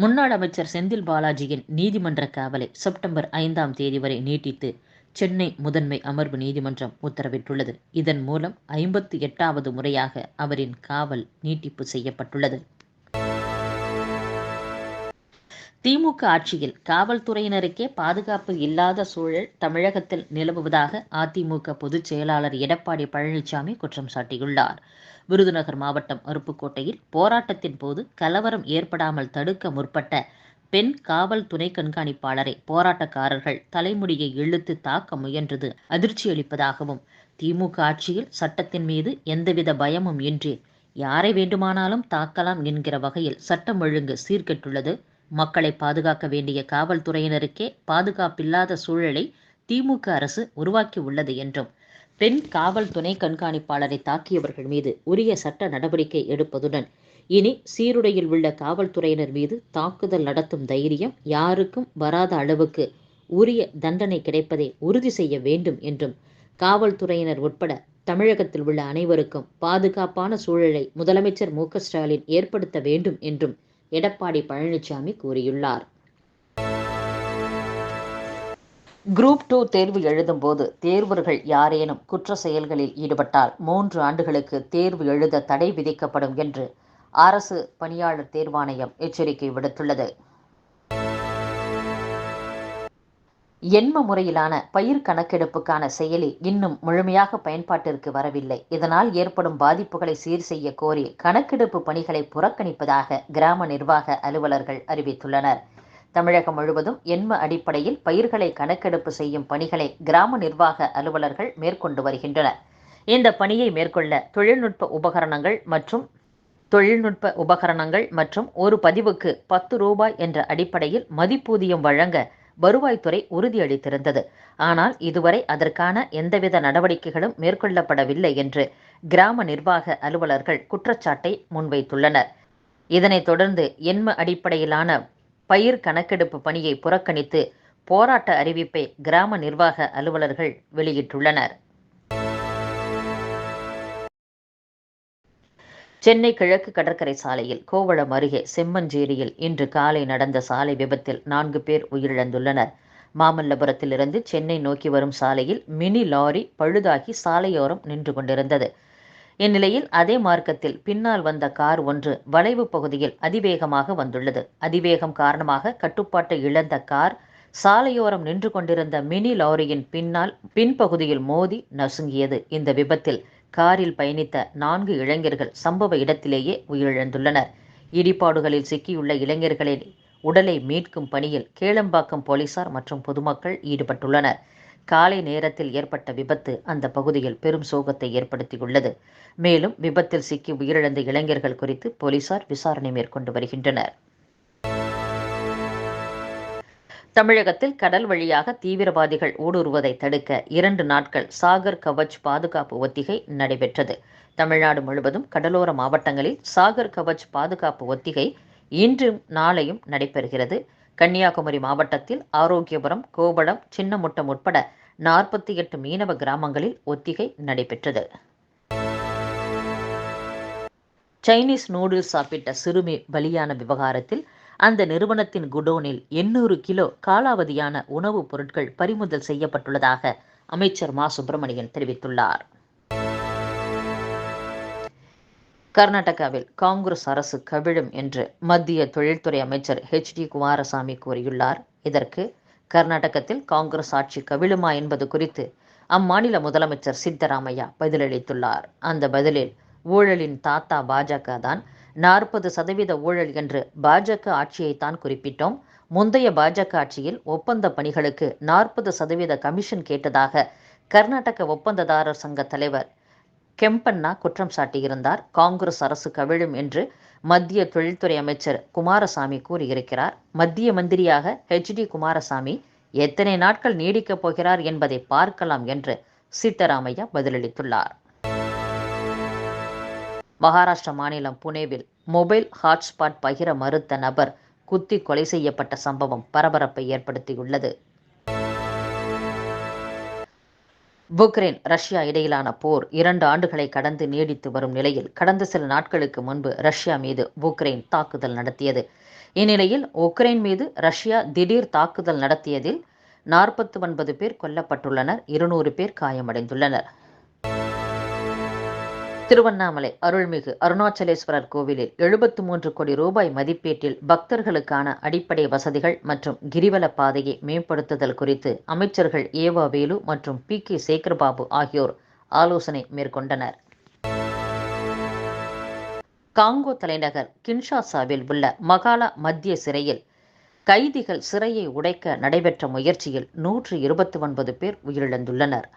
முன்னாள் அமைச்சர் செந்தில் பாலாஜியின் நீதிமன்ற காவலை செப்டம்பர் ஐந்தாம் தேதி வரை நீட்டித்து சென்னை முதன்மை அமர்வு நீதிமன்றம் உத்தரவிட்டுள்ளது. இதன் மூலம் ஐம்பத்தி எட்டாவது முறையாக அவரின் காவல் நீட்டிப்பு செய்யப்பட்டுள்ளது. திமுக ஆட்சியில் காவல்துறையினருக்கே பாதுகாப்பு இல்லாத சூழல் தமிழகத்தில் நிலவுவதாக அதிமுக பொதுச் செயலாளர் எடப்பாடி பழனிசாமி குற்றம் சாட்டியுள்ளார். விருதுநகர் மாவட்டம் அருப்புக்கோட்டையில் போராட்டத்தின் போது கலவரம் ஏற்படாமல் தடுக்க முற்பட்ட பெண் காவல் துணை கண்காணிப்பாளரை போராட்டக்காரர்கள் தலைமுடியை இழுத்து தாக்க முயன்றது அதிர்ச்சியளிப்பதாகவும் திமுக ஆட்சியில் சட்டத்தின் மீது எந்தவித பயமும் இன்றி யாரை வேண்டுமானாலும் தாக்கலாம் என்கிற வகையில் சட்டம் ஒழுங்கு சீர்கெட்டுள்ளது. மக்களை பாதுகாக்க வேண்டிய காவல்துறையினருக்கே பாதுகாப்பில்லாத சூழலை திமுக அரசு உருவாக்கி உள்ளது என்றும் பெண் காவல் துணை கண்காணிப்பாளரை தாக்கியவர்கள் மீது உரிய சட்ட நடவடிக்கை எடுப்பதுடன் இனி சீருடையில் உள்ள காவல்துறையினர் மீது தாக்குதல் நடத்தும் தைரியம் யாருக்கும் வராத அளவுக்கு உரிய தண்டனை கிடைப்பதை உறுதி செய்ய வேண்டும் என்றும் காவல்துறையினர் உட்பட தமிழகத்தில் உள்ள அனைவருக்கும் பாதுகாப்பான சூழலை முதலமைச்சர் மு ஸ்டாலின் ஏற்படுத்த வேண்டும் என்றும் எடப்பாடி பழனிசாமி கூறியுள்ளார். குரூப் டூ தேர்வு எழுதும்போது தேர்வர்கள் யாரேனும் குற்ற செயல்களில் ஈடுபட்டால் மூன்று ஆண்டுகளுக்கு தேர்வு எழுத தடை விதிக்கப்படும் என்று அரசு பணியாளர் தேர்வாணையம் எச்சரிக்கை விடுத்துள்ளது. எண்ம முறையிலான பயிர் கணக்கெடுப்புக்கான செயலி இன்னும் முழுமையாக பயன்பாட்டிற்கு வரவில்லை. இதனால் ஏற்படும் பாதிப்புகளை சீர் செய்ய கோரி கணக்கெடுப்பு பணிகளை புறக்கணிப்பதாக கிராம நிர்வாக அலுவலர்கள் அறிவித்துள்ளனர். தமிழகம் முழுவதும் எண்ம அடிப்படையில் பயிர்களை கணக்கெடுப்பு செய்யும் பணிகளை கிராம நிர்வாக அலுவலர்கள் மேற்கொண்டு வருகின்றனர். இந்த பணியை மேற்கொள்ள தொழில்நுட்ப உபகரணங்கள் மற்றும் தொழில்நுட்ப உபகரணங்கள் மற்றும் ஒரு பதிவுக்கு பத்து ரூபாய் என்ற அடிப்படையில் மதிப்பூதியம் வழங்க வருவாய்த்துறை உறுதியளித்திருந்தது. ஆனால் இதுவரை அதற்கான எந்தவித நடவடிக்கைகளும் மேற்கொள்ளப்படவில்லை என்று கிராம நிர்வாக அலுவலர்கள் குற்றச்சாட்டை முன்வைத்துள்ளனர். இதனைத் தொடர்ந்து எண்ம அடிப்படையிலான பயிர் கணக்கெடுப்பு பணியை புறக்கணித்து போராட்ட அறிவிப்பை கிராம நிர்வாக அலுவலர்கள் வெளியிட்டுள்ளனர். சென்னை கிழக்கு கடற்கரை சாலையில் கோவளம் அருகே செம்மஞ்சேரியில் இன்று காலை நடந்த சாலை விபத்தில் நான்கு பேர் உயிரிழந்துள்ளனர். மாமல்லபுரத்திலிருந்து சென்னை நோக்கி வரும் சாலையில் மினி லாரி பழுதாகி சாலையோரம் நின்று கொண்டிருந்தது. இந்நிலையில் அதே மார்க்கத்தில் பின்னால் வந்த கார் ஒன்று வளைவு பகுதியில் அதிவேகமாக வந்துள்ளது. அதிவேகம் காரணமாக கட்டுப்பாட்டை இழந்த கார் சாலையோரம் நின்று கொண்டிருந்த மினி லாரியின் பின்னால் பின்பகுதியில் மோதி நசுங்கியது. இந்த விபத்தில் காரில் பயணித்த நான்கு இளைஞர்கள் சம்பவ இடத்திலேயே உயிரிழந்துள்ளனர். இடிபாடுகளில் சிக்கியுள்ள இளைஞர்களின் உடலை மீட்கும் பணியில் கேளம்பாக்கம் போலீசார் மற்றும் பொதுமக்கள் ஈடுபட்டுள்ளனர். காலை நேரத்தில் ஏற்பட்ட விபத்து அந்த பகுதியில் பெரும் சோகத்தை ஏற்படுத்தியுள்ளது. மேலும் விபத்தில் சிக்கி உயிரிழந்த இளைஞர்கள் குறித்து போலீசார் விசாரணை மேற்கொண்டு வருகின்றனர். தமிழகத்தில் கடல் வழியாக தீவிரவாதிகள் ஊடுருவதை தடுக்க இரண்டு நாட்கள் சாகர் கவச் பாதுகாப்பு ஒத்திகை நடைபெற்றது. தமிழ்நாடு முழுவதும் கடலோர மாவட்டங்களில் சாகர் கவச் பாதுகாப்பு ஒத்திகை இன்றும் நாளையும் நடைபெறுகிறது. கன்னியாகுமரி மாவட்டத்தில் ஆரோக்கியபுரம் கோபளம் சின்னமுட்டம் உட்பட நாற்பத்தி எட்டு மீனவ கிராமங்களில் ஒத்திகை நடைபெற்றது. சைனீஸ் நூடுல்ஸ் சாப்பிட்ட சிறுமி பலியான விவகாரத்தில் அந்த நிறுவனத்தின் குடோனில் எண்ணூறு கிலோ காலாவதியான உணவுப் பொருட்கள் பறிமுதல் செய்யப்பட்டுள்ளதாக அமைச்சர் மா. சுப்பிரமணியன் தெரிவித்துள்ளார். கர்நாடகாவில் காங்கிரஸ் அரசு கவிழும் என்று மத்திய தொழில்துறை அமைச்சர் ஹெச் டி. குமாரசாமி கூறியுள்ளார். இதற்கு கர்நாடகத்தில் காங்கிரஸ் ஆட்சி கவிழுமா என்பது குறித்து அம்மாநில முதலமைச்சர் சித்தராமையா பதிலளித்துள்ளார். அந்த பதிலில் ஊழலின் தாத்தா பாஜக தான் நாற்பது சதவீத ஊழல் என்று பாஜக ஆட்சியைத்தான் குறிப்பிட்டோம். முந்தைய பாஜக ஆட்சியில் ஒப்பந்த பணிகளுக்கு நாற்பது சதவீத கமிஷன் கேட்டதாக கர்நாடக ஒப்பந்ததாரர் சங்க தலைவர் கெம்பண்ணா குற்றம் சாட்டியிருந்தார். காங்கிரஸ் அரசு கவிழும் என்று மத்திய தொழில்துறை அமைச்சர் குமாரசாமி கூறியிருக்கிறார். மத்திய மந்திரியாக ஹெச் டி. குமாரசாமி எத்தனை நாட்கள் நீடிக்கப் போகிறார் என்பதை பார்க்கலாம் என்று சீதாராமையா பதிலளித்துள்ளார். மகாராஷ்டிரா மாநிலம் புனேவில் மொபைல் ஹாட்ஸ்பாட் பகிர மறுத்த நபர் குத்தி கொலை செய்யப்பட்ட சம்பவம் பரபரப்பை ஏற்படுத்தியுள்ளது. புக்ரைன் ரஷ்யா இடையிலான போர் இரண்டு ஆண்டுகளை கடந்து நீடித்து வரும் நிலையில் கடந்த சில நாட்களுக்கு முன்பு ரஷ்யா மீது புக்ரைன் தாக்குதல் நடத்தியது. இந்நிலையில் உக்ரைன் மீது ரஷ்யா திடீர் தாக்குதல் நடத்தியதில் நாற்பத்தி ஒன்பது பேர் கொல்லப்பட்டுள்ளனர் இருநூறு பேர் காயமடைந்துள்ளனர். திருவண்ணாமலை அருள்மிகு அருணாச்சலேஸ்வரர் கோவிலில் எழுபத்து மூன்று கோடி ரூபாய் மதிப்பீட்டில் பக்தர்களுக்கான அடிப்படை வசதிகள் மற்றும் கிரிவல பாதையை மேம்படுத்துதல் குறித்து அமைச்சர்கள் ஏவா வேலு மற்றும் பி கே சேகர்பாபு ஆகியோர் ஆலோசனை மேற்கொண்டனர். காங்கோ தலைநகர் கின்ஷாசாவில் உள்ள மகாலா மத்திய சிறையில் கைதிகள் சிறையை உடைக்க நடைபெற்ற முயற்சியில் நூற்று இருபத்தி ஒன்பது பேர் உயிரிழந்துள்ளனர்.